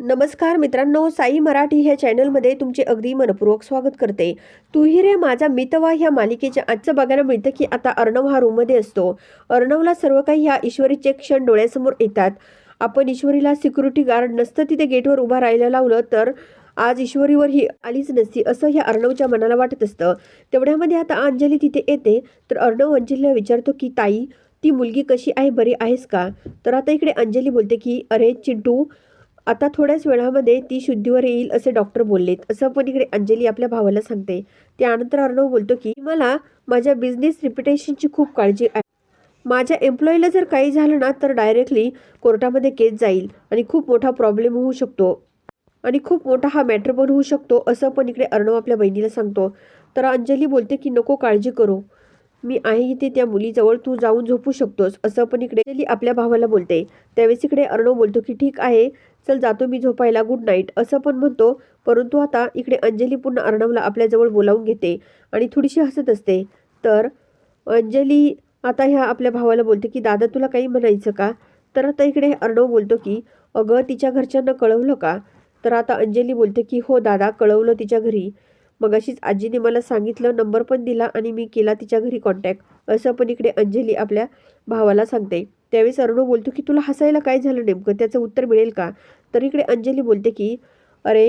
नमस्कार मित्रांनो साई मराठी ह्या चॅनलमध्ये तुमचे अगदी मनपूर्वक स्वागत करते. तुही रे माझा मितवा ह्या मालिकेच्या आजचं बघायला मिळतं की आता अर्णव हा रूममध्ये असतो. अर्णवला सर्व काही ह्या ईश्वरीचे क्षण डोळ्यासमोर येतात. आपण ईश्वरीला सिक्युरिटी गार्ड नसतं तिथे गेटवर उभा राहायला लावलं तर आज ईश्वरीवर ही आलीच नसती असं ह्या अर्णवच्या मनाला वाटत असतं. तेवढ्यामध्ये आता अंजली तिथे येते. तर अर्णव अंजलीला विचारतो की ताई ती मुलगी कशी आहे? बरी आहेस का? तर आता इकडे अंजली बोलते की अरे चिंटू आता थोड्याच वेळामध्ये ती शुद्धीवर येईल असे डॉक्टर बोललेत. असं पण इकडे अंजली आपल्या भावाला सांगते. त्यानंतर अर्णव बोलतो की मला माझ्या बिझनेस रिप्युटेशनची खूप काळजी आहे. माझ्या एम्प्लॉईला जर काही झालं ना तर डायरेक्टली कोर्टामध्ये केस जाईल आणि खूप मोठा प्रॉब्लेम होऊ शकतो. आणि खूप मोठा हा मॅटर पण होऊ शकतो असं पण इकडे अर्णव आपल्या बहिणीला सांगतो. तर अंजली बोलते की नको काळजी करू. मी आहे इथे त्या मुलीजवळ तू जाऊन झोपू शकतोस असं पण इकडे आपल्या भावाला बोलते. त्यावेळेस इकडे अर्णव बोलतो की ठीक आहे चल जातो मी झोपायला गुड नाईट असं पण म्हणतो परंतु आता इकडे अंजली पुन्हा अर्णवला आपल्याजवळ बोलावून घेते आणि थोडीशी हसत असते. तर अंजली आता ह्या आपल्या भावाला बोलते की दादा तुला काही म्हणायचं का? तर आता इकडे अर्णव बोलतो की अगं तिच्या घरच्यांना कळवलं का? तर आता अंजली बोलते की हो दादा कळवलं तिच्या घरी. मग अशीच आजीने मला सांगितलं नंबर पण दिला आणि मी केला तिच्या घरी कॉन्टॅक्ट असं पण इकडे अंजली आपल्या भावाला सांगते. त्यावेळेस अर्णव बोलतो की तुला हसायला काय झालं नेमकं? त्याचं उत्तर मिळेल का? तर इकडे अंजली बोलते की अरे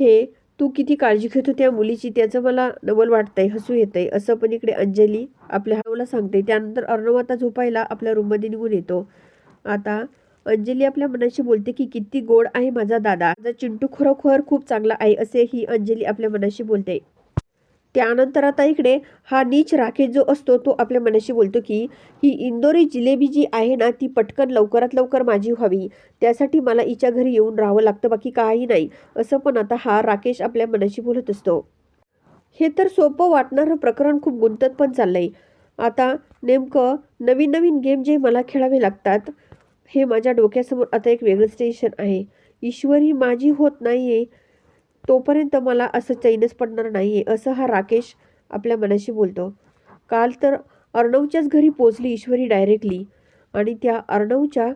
हे तू किती काळजी घेतो त्या मुलीची? त्याचं मला नवल वाटतंय हसू येतंय. असं पण इकडे अंजली आपल्या भावाला सांगते. त्यानंतर अर्णव आता झोपायला आपल्या रूममध्ये निघून येतो. आता अंजली आपल्या मनाशी बोलते की किती गोड आहे माझा दादा. माझा चिंटू खरोखर खूप चांगला आहे असे ही अंजली आपल्या मनाशी बोलते. त्यानंतर आता इकडे हा नीच राकेश जो असतो तो आपल्या मनाशी बोलतो की ही इंदोरी जिलेबी जी आहे ना ती पटकन लवकरात लवकर माझी व्हावी. त्यासाठी मला हिच्या घरी येऊन राहावं लागतं बाकी काही नाही. असं पण आता हा राकेश आपल्या मनाशी बोलत असतो. हे तर सोपं वाटणारं प्रकरण खूप गुंतत पण चाललंय. आता नेमकं नवीन नवीन गेम जे मला खेळावे लागतात हे माझ्या डोक्यासमोर आता एक वेगळंच टेन्शन आहे. ईश्वर ही माझी होत नाही आहे तोपर्यंत मला असं चैनच पडणार नाही आहे असं हा राकेश आपल्या मनाशी बोलतो. काल तर अर्णवच्याच घरी पोचली ईश्वरी डायरेक्टली आणि त्या अर्णवच्या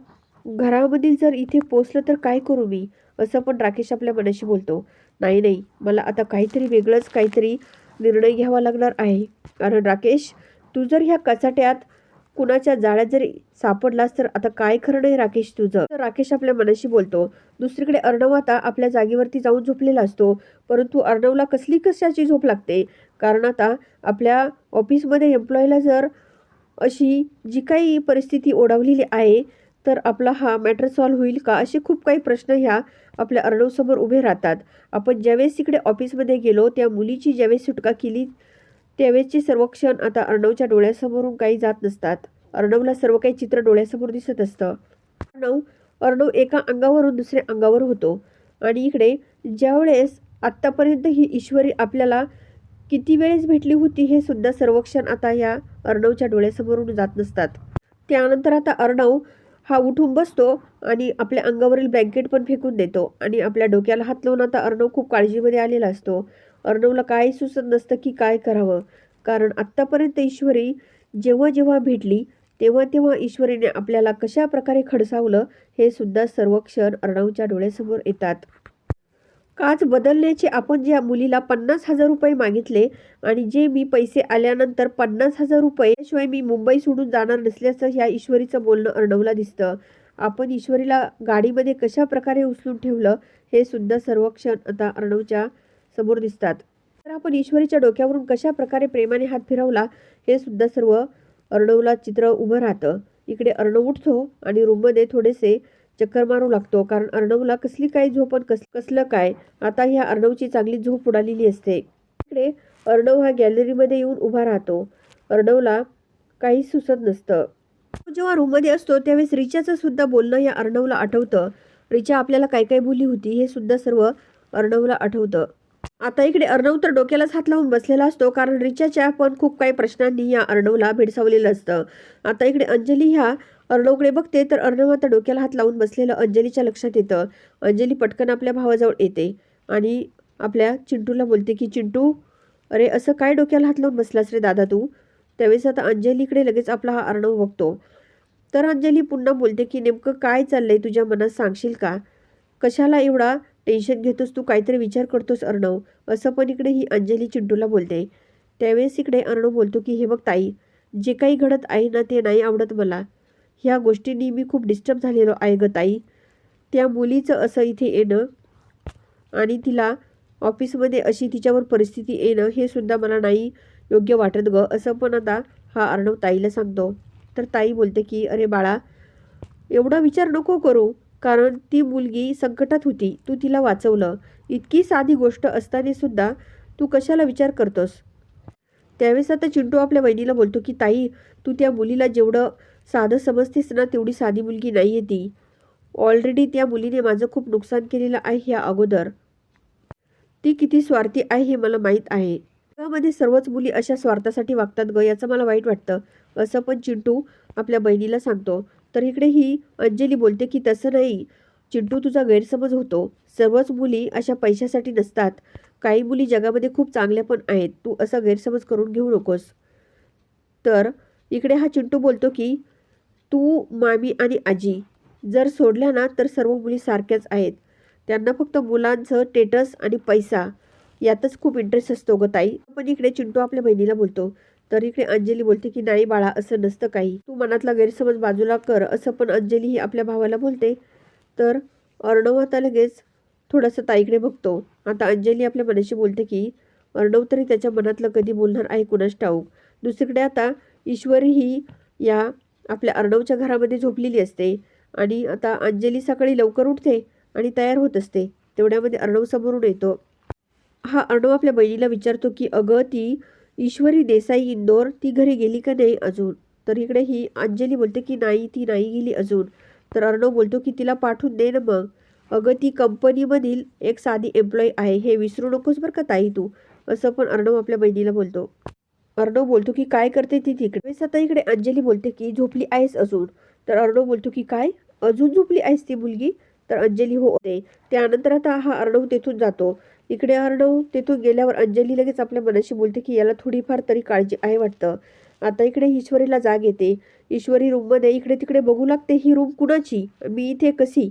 घरामधील जर इथे पोचलं तर काय करू मी? असं पण राकेश आपल्या मनाशी बोलतो. नाही नाही मला आता काहीतरी वेगळंच काहीतरी निर्णय घ्यावा लागणार आहे. कारण राकेश तू जर ह्या कचाट्यात कुणाच्या जाळ्यात जरी सापडलास तर आता काय खरं नाही राकेश तुझं? तर राकेश आपल्या मनाशी बोलतो दुसरीकडे अर्णव आता आपल्या जागेवरती जाऊन झोपलेला असतो परंतु अर्णवला कसली कशाची झोप लागते? कारण आता आपल्या ऑफिसमध्ये एम्प्लॉईला जर अशी जी काही परिस्थिती ओढावलेली आहे तर आपला हा मॅटर सॉल्व्ह होईल का? असे खूप काही प्रश्न ह्या आपल्या अर्णवसमोर उभे राहतात. आपण ज्यावेळेस इकडे ऑफिसमध्ये गेलो त्या मुलीची ज्यावेळेस सुटका केली त्यावेळेसचे सर्व क्षण आता अर्णवच्या डोळ्यासमोरून काही जात नसतात. अर्णवला सर्व काही चित्र डोळ्यासमोर दिसत असतं. अर्णव अर्णव एका अंगावरून दुसऱ्या अंगावर होतो. आणि इकडे ज्यावेळेस आत्तापर्यंत ही ईश्वरी आपल्याला किती वेळेस भेटली होती हे सुद्धा सर्व क्षण आता या अर्णवच्या डोळ्यासमोरून जात नसतात. त्यानंतर आता अर्णव हा उठून बसतो आणि आपल्या अंगावरील ब्लँकेट पण फेकून देतो. आणि आपल्या डोक्याला हात लावून आता अर्णव खूप काळजीमध्ये आलेला असतो. अर्णवला काही सुचत नसतं की काय करावं. कारण आत्तापर्यंत ईश्वरी जेव्हा जेव्हा भेटली तेव्हा तेव्हा ईश्वरीने आपल्याला कशा प्रकारे खडसावलं हे सुद्धा सर्व क्षण अर्णवच्या डोळ्यासमोर येतात. काच बदलण्याचे आपण ज्या मुलीला पन्नास हजार रुपये मागितले आणि जे मी पैसे आल्यानंतर पन्नास हजार रुपये शिवाय मी मुंबई सोडून जाणार नसल्याचं ह्या ईश्वरीचं बोलणं अर्णवला दिसतं. आपण ईश्वरीला गाडीमध्ये कशा प्रकारे उचलून ठेवलं हे सुद्धा सर्व क्षण आता अर्णवच्या समोर दिसतात. तर आपण ईश्वरीच्या डोक्यावरून कशा प्रकारे प्रेमाने हात फिरवला हे सुद्धा सर्व अर्णवला चित्र उभं राहतं. इकडे अर्णव उठतो आणि रूममध्ये थोडेसे चक्कर मारू लागतो कारण अर्णवला कसली काय झोप आणि कस कसलं काय आता ह्या अर्णवची चांगली झोप उडालेली असते. इकडे अर्णव हा गॅलरीमध्ये येऊन उभा राहतो. अर्णवला काही सुचत नसतं. तो जेव्हा रूममध्ये असतो त्यावेळेस रिचाचं सुद्धा बोलणं या अर्णवला आठवतं. रिचा आपल्याला काय काय बोली होती हे सुद्धा सर्व अर्णवला आठवतं. आता इकडे अर्णव तर डोक्यालाच हात लावून बसलेला असतो कारण रिचाच्या पण खूप काही प्रश्नांनी या अर्णवला भेडसावलेलं असतं. आता इकडे अंजली ह्या अर्णवकडे बघते तर अर्णव आता डोक्याला हात लावून बसलेलं अंजलीच्या लक्षात येतं. अंजली पटकन आपल्या भावाजवळ येते आणि आपल्या चिंटूला बोलते की चिंटू अरे असं काय डोक्याला हात लावून बसलास रे दादा तू? त्यावेळेस आता अंजलीकडे लगेच आपला हा अर्णव बघतो. तर अंजली पुन्हा बोलते की नेमकं काय चाललंय? तुझ्या मनात सांगशील का? कशाला एवढा टेन्शन घेतोस तू काहीतरी विचार करतोस अर्णव. असं पण इकडे ही अंजली चिंटूला बोलते. त्यावेळेस इकडे अर्णव बोलतो की हे बघ ताई जे काही घडत आहे ना ते नाही आवडत मला. ह्या गोष्टींनी मी खूप डिस्टर्ब झालेलो आहे ग ताई. त्या मुलीचं असं इथे येणं आणि तिला ऑफिसमध्ये अशी तिच्यावर परिस्थिती येणं हे सुद्धा मला नाही योग्य वाटत ग. असं पण आता हा अर्णव ताईला सांगतो. तर ताई बोलते की अरे बाळा एवढा विचार नको करू. कारण ती मुलगी संकटात होती. तू तिला वाचवलं. इतकी साधी गोष्ट असताना सुद्धा तू कशाला विचार करतोस? त्यावेळेस आता चिंटू आपल्या बहिणीला बोलतो की ताई तू त्या मुलीला जेवढं साधं समजतेस ना तेवढी साधी मुलगी नाही आहे ती. ऑलरेडी त्या मुलीने माझं खूप नुकसान केलेलं आहे ह्या अगोदर. ती किती स्वार्थी आहे हे मला माहीत आहे. जगामध्ये सर्वच मुली अशा स्वार्थासाठी वागतात ग याचं मला वाईट वाटतं. असं पण चिंटू आपल्या बहिणीला सांगतो. तर इकडे ही अंजली बोलते की तसं नाही. चिंटू तुझा गैरसमज होतो. सर्वच मुली अशा पैशासाठी नसतात. काही मुली जगामध्ये खूप चांगल्या पण आहेत. तू असा गैरसमज करून घेऊ नकोस. तर इकडे हा चिंटू बोलतो की तू मामी आणि आजी जर सोडल्या ना तर सर्व मुली सारख्याच आहेत. त्यांना फक्त मुलांचं टेटस आणि पैसा. यातच खूप इंटरेस्ट असतो ग ताई. पण इकडे चिंटू आपल्या बहिणीला बोलतो तर इकडे अंजली बोलते की नाही बाळा असं नसतं काही. तू मनातला गैरसमज बाजूला कर असं पण अंजली ही आपल्या भावाला बोलते. तर अर्णव आता लगेच थोडंसं ताईकडे बघतो. आता अंजली आपल्या मनाशी बोलते की अर्णव तरी त्याच्या मनातलं कधी बोलणार आहे कुणास ठाऊक? दुसरीकडे आता ईश्वरी ही या आपल्या अर्णवच्या घरामध्ये झोपलेली असते. आणि आता अंजली सकाळी लवकर उठते आणि तयार होत असते. तेवढ्यामध्ये अर्णव समोरून येतो. हा अर्णव आपल्या बहिणीला विचारतो की अगं ती ईश्वरी देसाई इंदोर ती घरी गेली का नाही अजून? तर इकडे ही अंजली बोलते की नाही ती नाही गेली अजून. तर अर्णव बोलतो की तिला पाठवून दे ना मग. अगं ती कंपनीमधील एक साधी एम्प्लॉई आहे हे विसरू नकोस बरं का ताई तू. असं पण अर्णव आपल्या बहिणीला बोलतो. अर्णव बोलतो की काय करते ती तिकडे? आता इकडे अंजली बोलते की झोपली आहेस अजून. तर अर्णव बोलतो की काय? अजून झोपली आहेस ती मुलगी? तर अंजली हो होते त्यानंतर आता हा अर्णव तेथून जातो. इकडे अर्णव तिथून गेल्यावर अंजली लगेच आपल्या मनाशी बोलते की याला थोडीफार तरी काळजी आहे वाटतं. आता इकडे ईश्वरीला जाग येते. ईश्वरी रूममध्ये इकडे तिकडे बघू लागते ही रूम कुणाची? मी इथे कशी?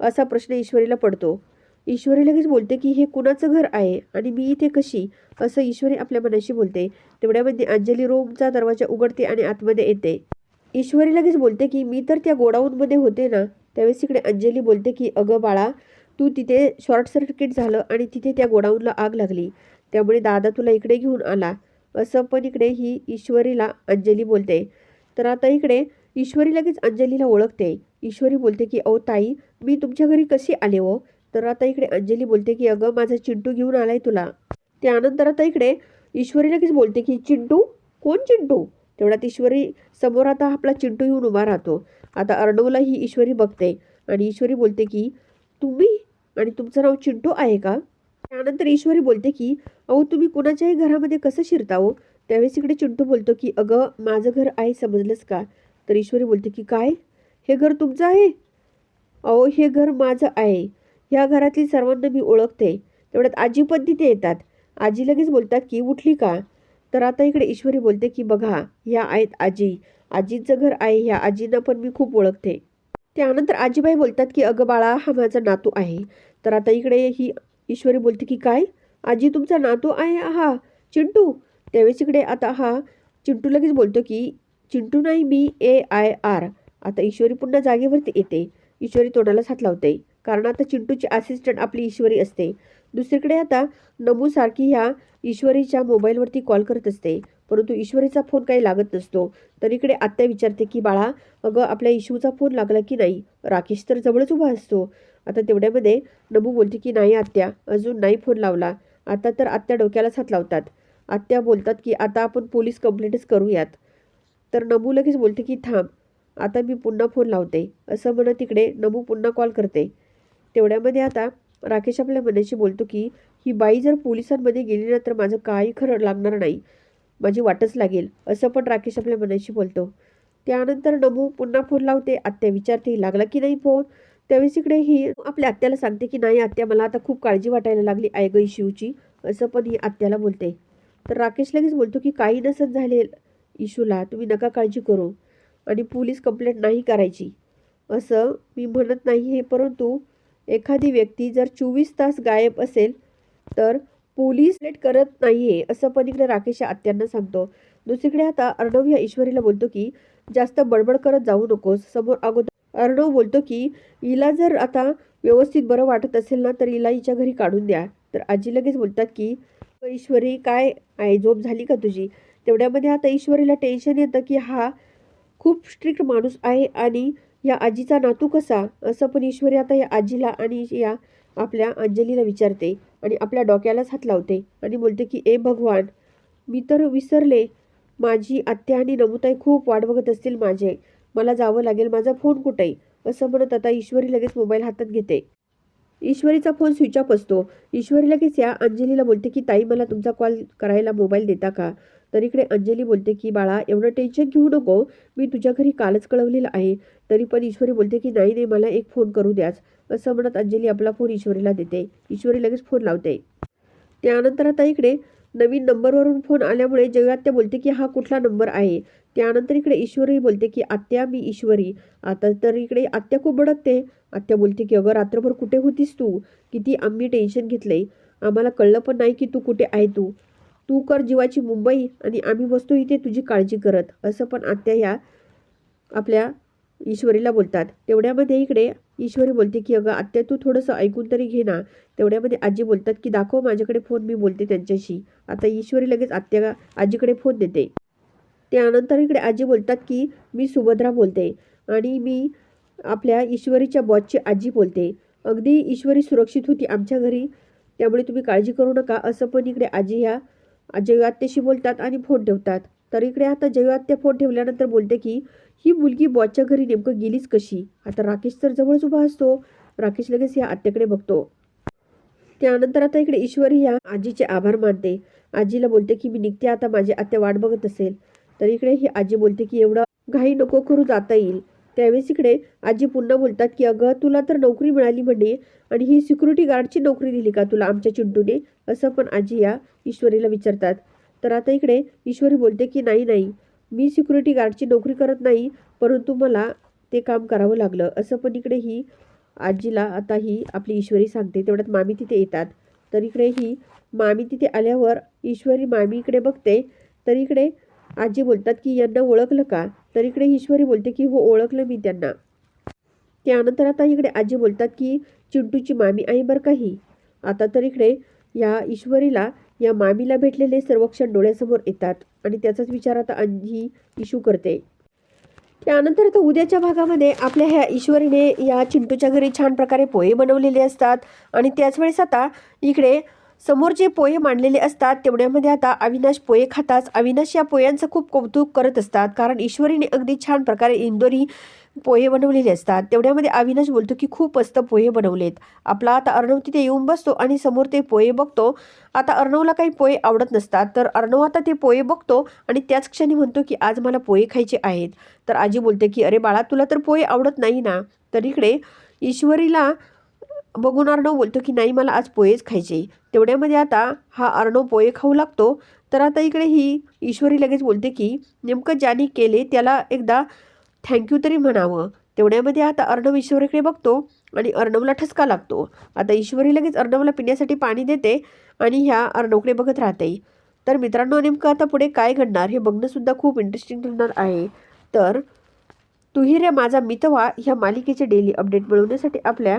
असा प्रश्न ईश्वरीला पडतो. ईश्वरी लगेच बोलते की हे कुणाचं घर आहे? आणि मी इथे कशी? असं ईश्वरी आपल्या मनाशी बोलते. तेवढ्यामध्ये अंजली रूमचा दरवाजा उघडते आणि आतमध्ये येते. ईश्वरी लगेच बोलते की मी तर त्या गोडाऊनमध्ये होते ना? त्यावेळेस इकडे अंजली बोलते की अगं बाळा तू तिथे शॉर्ट सर्किट झालं आणि तिथे त्या गोडाऊनला आग लागली. त्यामुळे दादा तुला इकडे घेऊन आला. असं पण इकडे ही ईश्वरीला अंजली बोलते. तर आता इकडे ईश्वरी लगेच अंजलीला ओळखते. ईश्वरी बोलते की अहो ताई मी तुमच्या घरी कशी आले हो? तर आता इकडे अंजली बोलते की अगं माझा चिंटू घेऊन आलाय तुला. त्यानंतर आता इकडे ईश्वरी लगेच बोलते की चिंटू? कोण चिंटू? तेवढ्यात ईश्वरी समोर आता आपला चिंटू येऊन उभा राहतो. आता अर्णवला ही ईश्वरी बघते आणि ईश्वरी बोलते की तुम्ही आणि तुमचं नाव चिंटू आहे का? त्यानंतर ईश्वरी बोलते की अहो तुम्ही कुणाच्याही घरामध्ये कसं शिरता हो? त्यावेळेस इकडे चिंटू बोलतो की अगं माझं घर आहे समजलंच का? तर ईश्वरी बोलते की काय? हे घर तुमचं आहे? अहो हे घर माझं आहे. ह्या घरातील सर्वांना मी ओळखते. तेवढ्यात आजी पण तिथे येतात. आजी लगेच बोलतात की उठली का? तर आता इकडे ईश्वरी बोलते की बघा ह्या आहेत आजी. आजींचं घर आहे ह्या आजींना पण मी खूप ओळखते. त्यानंतर आजीबाई बोलतात की अगं बाळा हा माझा नातू आहे. तर आता इकडे ही ईश्वरी बोलते की काय? आजी तुमचा नातू आहे? हा चिंटू. त्यावेळेस इकडे आता हा चिंटू लगेच बोलतो की चिंटू नाही मी ए आय आर आता ईश्वरी पुन्हा जागेवरती येते. ईश्वरी तोंडालाच हात लावते. कारण आता चिंटूची असिस्टंट आपली ईश्वरी असते. दुसरीकडे आता नमूसारखी ह्या ईश्वरीच्या मोबाईलवरती कॉल करत असते. परंतु ईश्वरीचा फोन काही लागत नसतो. तर इकडे आत्या विचारते की बाळा अगं आपल्या इशूचा फोन लागला की नाही? राकेश तर जवळच उभा असतो. आता तेवढ्यामध्ये नमू बोलते की नाही आत्या अजून नाही फोन लावला. आता तर आत्या डोक्यालाच हात लावतात. आत्या बोलतात की आता आपण पोलीस कंप्लेंटच करूयात. तर नमू लगेच बोलते की थांब आता मी पुन्हा फोन लावते. असं म्हणत तिकडे नमू पुन्हा कॉल करते. तेवढ्यामध्ये आता राकेश आपल्या मनाशी बोलतो की ही बाई जर पोलिसांमध्ये गेली ना तर माझं काही खरं लागणार नाही. माझी वाटच लागेल. असं पण राकेश आपल्या मनाशी बोलतो. त्यानंतर नमू पुन्हा फोन लावते. आत्या विचारते लागला की नाही फोन त्यावेळेस इकडे ही आपल्या आत्याला सांगते की नाही आत्या मला आता खूप काळजी वाटायला लागली आहे गं शिवची असं पण ही आत्याला बोलते. तर राकेश लगेच बोलतो की काही नसत झाले इशूला तुम्ही नका काळजी करू. आणि पोलीस कंप्लेंट नाही करायची. असं मी म्हणत नाही हे परंतु एखादी व्यक्ती जर चोवीस तास गायब असेल तर पोलीस लेट करत नाहीये असं पण इकडे राकेश आत्यांना सांगतो. दुसरीकडे आता अर्णव या ईश्वरीला बोलतो की जास्त बडबड करत जाऊ नकोस. समोर अगोदर अर्णव बोलतो की हिला जर आता व्यवस्थित बरं वाटत असेल ना तर हिला हिच्या घरी काढून द्या. तर आजी लगेच बोलतात की ईश्वरी काय आहे? झोप झाली का तुझी? तेवढ्यामध्ये आता ईश्वरीला टेन्शन येतं की हा खूप स्ट्रिक्ट माणूस आहे आणि या आजीचा नातू कसा? असं पण ईश्वरी आता या आजीला आणि या आपल्या अंजलीला विचारते आणि आपल्या डोक्यालाच हात लावते आणि बोलते की ए भगवान मी तर विसरले. माझी आत्या आणि नमुताई खूप वाट बघत असतील माझे. मला जावं लागेल. माझा फोन कुठे असं म्हणत आता ईश्वरी लगेच मोबाईल हातात घेते. ईश्वरीचा फोन स्विच ऑफ असतो. ईश्वरी लगेच या अंजलीला बोलते की ताई मला तुमचा कॉल करायला मोबाईल देता का? तर इकडे अंजली बोलते की बाळा एवढं टेन्शन घेऊ नको. मी तुझ्या घरी कालच कळवलेलं आहे. तरी पण ईश्वरी बोलते की नाही नाही मला एक फोन करू द्याच असं म्हणत अंजली आपला फोन ईश्वरीला देते. ईश्वरी लगेच फोन लावते. त्यानंतर आता इकडे नवीन नंबरवरून फोन आल्यामुळे जयात्या बोलते की हा कुठला नंबर आहे? त्यानंतर इकडे ईश्वरी बोलते की आत्या मी ईश्वरी. आता तर इकडे आत्या खूप भडकते. आत्या बोलते की अगं रात्रभर कुठे होतीस तू? किती आम्ही टेन्शन घेतलंय. आम्हाला कळलं पण नाही की तू कुठे आहे तू. तू कर जीवाची मुंबई आणि आम्ही बसतो इथे तुझी काळजी करत. असं पण आत्या ह्या आपल्या ईश्वरीला बोलतात. तेवढ्यामध्ये इकडे ईश्वरी बोलते की अगं आत्या तू थोडंसं ऐकून तरी घे ना. तेवढ्यामध्ये आजी बोलतात की दाखव माझ्याकडे फोन मी बोलते त्यांच्याशी. आता ईश्वरी लगेच आत्या आजीकडे फोन देते. त्यानंतर इकडे आजी बोलतात की मी सुभद्रा बोलते आणि मी आपल्या ईश्वरीच्या बॉसची आजी बोलते. अगदी ईश्वरी सुरक्षित होती आमच्या घरी त्यामुळे तुम्ही काळजी करू नका. असं पण इकडे आजी ह्या जयवात्याशी बोलतात आणि फोन ठेवतात. तर इकडे आता जयवात्या फोन ठेवल्यानंतर बोलते की ही मुलगी बॉसच्या घरी नेमकं गेलीच कशी? आता राकेश तर जवळच उभा असतो. राकेश लगेच या आत्याकडे बघतो. त्यानंतर आता इकडे ईश्वरी या आजीचे आभार मानते. आजीला बोलते की मी निघते आता माझी आत्या वाट बघत असेल. तर इकडे ही आजी बोलते की एवढं घाई नको करू जाता येईल. त्यावेळेस इकडे आजी पुन्हा बोलतात की अगं तुला तर नोकरी मिळाली म्हणे आणि ही सिक्युरिटी गार्डची नोकरी दिली का तुला आमच्या चिंटूने? असं पण आजी या ईश्वरीला विचारतात. तर आता इकडे ईश्वरी बोलते की नाही नाही मी सिक्युरिटी गार्डची नोकरी करत नाही परंतु मला ते काम करावं लागलं. असं पण इकडे ही आजीला आता ही आपली ईश्वरी सांगते. तेवढ्यात मामी तिथे येतात. तर इकडे ही मामी तिथे आल्यावर ईश्वरी मामी इकडे बघते. तर इकडे आजी बोलतात की यांना ओळखलं का? तर इकडे ईश्वरी बोलते की हो ओळखलं मी त्यांना. त्यानंतर आता इकडे आजी बोलतात की चिंटूची मामी आहे बरं का ही? आता तर इकडे या ईश्वरीला या मामीला भेटलेले सर्व क्षण डोळ्यासमोर येतात आणि त्याचाच विचार आता ही इशू करते. त्यानंतर आता उद्याच्या भागामध्ये आपल्या ह्या ईश्वरीने या चिंटूच्या घरी छान प्रकारे पोहे बनवलेले असतात आणि त्याच वेळेस आता इकडे समोर जे पोहे मांडलेले असतात तेवढ्यामध्ये आता अविनाश पोहे खाताच अविनाश या पोह्यांचं खूप कौतुक करत असतात कारण ईश्वरीने अगदी छान प्रकारे इंदोरी पोहे बनवलेले असतात. तेवढ्यामध्ये अविनाश बोलतो की खूप मस्त पोहे बनवलेत. आपला आता अर्णव तिथे येऊन बसतो आणि समोर ते पोहे बघतो. आता अर्णवला काही पोहे आवडत नसतात. तर अर्णव आता ते पोहे बघतो आणि त्याच क्षणी म्हणतो की आज मला पोहे खायचे आहेत. तर आजी बोलते की अरे बाळा तुला तर पोहे आवडत नाही ना? तर इकडे ईश्वरीला बघून अर्णव बोलतो की नाही मला आज पोहेच खायचे तेवढ्यामध्ये आता हा अर्णव पोहे खाऊ लागतो. तर आता इकडे ही ईश्वरी लगेच बोलते की नेमकं ज्याने केले त्याला एकदा थँक्यू तरी म्हणावं. तेवढ्यामध्ये आता अर्णव ईश्वरीकडे बघतो आणि अर्णवला ठसका लागतो. आता ईश्वरी लगेच अर्णवला पिण्यासाठी पाणी देते आणि ह्या अर्णवकडे बघत राहते. तर मित्रांनो नेमकं आता पुढे काय घडणार हे बघणंसुद्धा खूप इंटरेस्टिंग ठरणार आहे. तर तुही रे माझा मितवा ह्या मालिकेचे डेली अपडेट मिळवण्यासाठी आपल्या